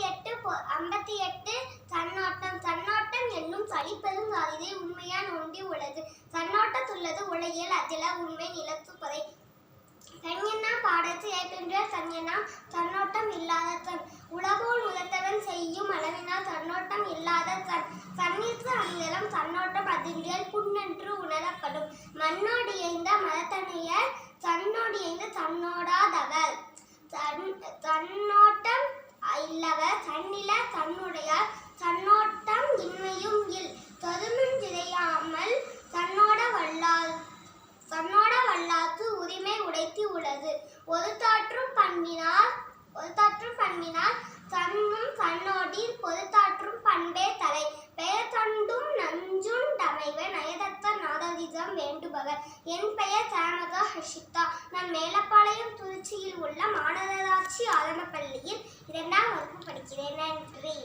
ஐம்பத்தி எட்டு பொ- ஐம்பத்தி எட்டு சன்னோட்டம் சன்னோட்டம் என்னும் சளிப்பெரும் சாதிதை உண்மையான் ஒன்றி உள்ளது தன்னோட்டத்துள்ளது உலகியல் அதில உண்மை நிலத்துப்பதை தன்யனா பாடத்து ஏற்கின்ற தன்யனா சன்னோட்டம் இல்லாத தன். உலகோல் உலத்தவன் செய்யும் அளவினால் சன்னோட்டம் இல்லாத தன். தன்னிற்கு அணிதலம் சன்னோட்டம் அதிர்ந்தியல் புண்ணென்று உணரப்படும். மண்ணோடு எய்ந்த மதத்தனைய தன்னோடு எய்ந்த தன்னோடாதவர். தன் தன்னோட்டம் இல்லவர் தன்னில தன்னுடையார் தன்னோட்டம் இன்மையும் இல் தொதுமின் சிதையாமல் தன்னோட வல்லால் தன்னோட வல்லாத்து உரிமை உடைத்து உள்ளது ஒரு தாற்றும் பண்பினால் ஒரு தாற்றும் பண்பினால் தன்னும் தன்னோடி பொதுத்தாற்றும் பண்பே தலை. பெயர் தண்டும் நஞ்சும் டமைவ நயதத்த நாததிதம் வேண்டுபவர். என் பெயர் தாமகா ஹர்ஷிதா நான் மேலப்பாளையம் திருச்சியில் உள்ள மாநகராட்சி ஆரம்ப பள்ளியில் இரண்டாம் வகுப்பு படிக்கிறேன். நன்றி.